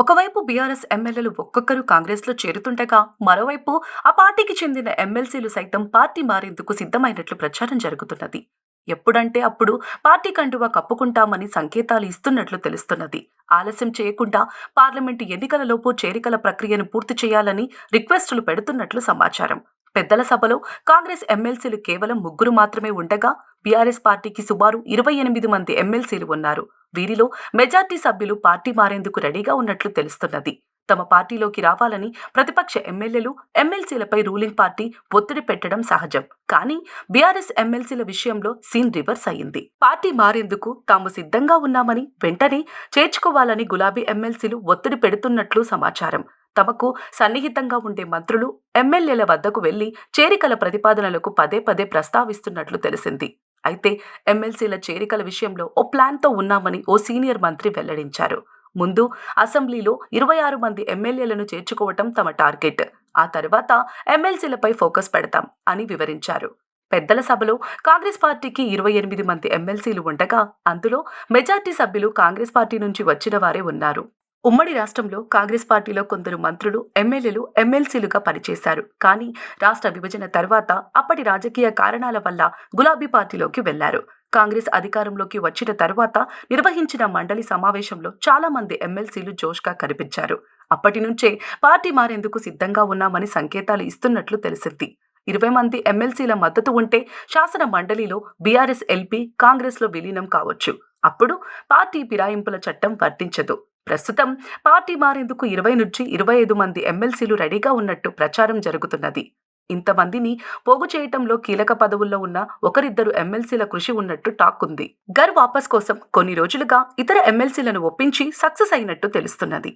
ఒకవైపు బీఆర్ఎస్ ఎమ్మెల్యేలు ఒక్కొక్కరు కాంగ్రెస్లో చేరుతుండగా మరోవైపు ఆ పార్టీకి చెందిన ఎమ్మెల్సీలు సైతం పార్టీ మారేందుకు సిద్ధమైనట్లు ప్రచారం జరుగుతున్నది. ఎప్పుడంటే అప్పుడు పార్టీ కండువా కప్పుకుంటామని సంకేతాలు ఇస్తున్నట్లు తెలుస్తున్నది. ఆలస్యం చేయకుండా పార్లమెంటు ఎన్నికలలోపు చేరికల ప్రక్రియను పూర్తి చేయాలని రిక్వెస్టులు పెడుతున్నట్లు సమాచారం. పెద్దల సభలో కాంగ్రెస్ ఎమ్మెల్సీలు కేవలం ముగ్గురు మాత్రమే ఉండగా బీఆర్ఎస్ పార్టీకి సుమారు ఇరవై ఎనిమిది మంది ఎమ్మెల్సీలు ఉన్నారు. వీరిలో మెజార్టీ సభ్యులు పార్టీ మారేందుకు రెడీగా ఉన్నట్లు తెలుస్తున్నది. తమ పార్టీలోకి రావాలని ప్రతిపక్ష ఎమ్మెల్యేలు ఎమ్మెల్సీలపై రూలింగ్ పార్టీ ఒత్తిడి పెట్టడం సహజం. కానీ బీఆర్ఎస్ ఎమ్మెల్సీల విషయంలో సీన్ రివర్స్ అయింది పార్టీ మారేందుకు తాము సిద్ధంగా ఉన్నామని వెంటనే చేర్చుకోవాలని గులాబీ ఎమ్మెల్సీలు ఒత్తిడి పెడుతున్నట్లు సమాచారం. తమకు సన్నిహితంగా ఉండే మంత్రులు ఎమ్మెల్యేల వద్దకు వెళ్ళి చేరికల ప్రతిపాదనలకు పదే పదే ప్రస్తావిస్తున్నట్లు తెలిసింది. అయితే ఎమ్మెల్సీల చేరికల విషయంలో ఓ ప్లాన్తో ఉన్నామని ఓ సీనియర్ మంత్రి వెల్లడించారు. ముందు అసెంబ్లీలో ఇరవై ఆరు మంది ఎమ్మెల్యేలను చేర్చుకోవటం తమ టార్గెట్. ఆ తర్వాత ఎమ్మెల్సీలపై ఫోకస్ పెడతాం అని వివరించారు. పెద్దల సభలో కాంగ్రెస్ పార్టీకి ఇరవై ఎనిమిది మంది ఎమ్మెల్సీలు ఉండగా అందులో మెజార్టీ సభ్యులు కాంగ్రెస్ పార్టీ నుంచి వచ్చిన వారే ఉన్నారు. ఉమ్మడి రాష్ట్రంలో కాంగ్రెస్ పార్టీలో కొందరు మంత్రులు ఎమ్మెల్యేలు ఎమ్మెల్సీలుగా పనిచేశారు. కానీ రాష్ట్ర విభజన తర్వాత అప్పటి రాజకీయ కారణాల వల్ల గులాబీ పార్టీలోకి వెళ్ళారు. కాంగ్రెస్ అధికారంలోకి వచ్చిన తర్వాత నిర్వహించిన మండలి సమావేశంలో చాలా మంది ఎమ్మెల్సీలు జోష్గా కనిపించారు. అప్పటి నుంచే పార్టీ మారేందుకు సిద్ధంగా ఉన్నామని సంకేతాలు ఇస్తున్నట్లు తెలిసింది. ఇరవై మంది ఎమ్మెల్సీల మద్దతు ఉంటే శాసన మండలిలో బీఆర్ఎస్ ఎల్పీ కాంగ్రెస్లో విలీనం కావచ్చు. అప్పుడు పార్టీ ఫిరాయింపుల చట్టం వర్తించదు. ప్రస్తుతం పార్టీ మారేందుకు ఇరవై నుంచి ఇరవై ఐదు మంది ఎమ్మెల్సీలు రెడీగా ఉన్నట్టు ప్రచారం జరుగుతున్నది. ఇంతమందిని పోగు చేయటంలో కీలక పదవుల్లో ఉన్న ఒకరిద్దరు ఎమ్మెల్సీల కృషి ఉన్నట్టు టాక్ ఉంది. గర్ వాపస్ కోసం కొన్ని రోజులుగా ఇతర ఎమ్మెల్సీలను ఒప్పించి సక్సెస్ అయినట్టు తెలుస్తున్నది.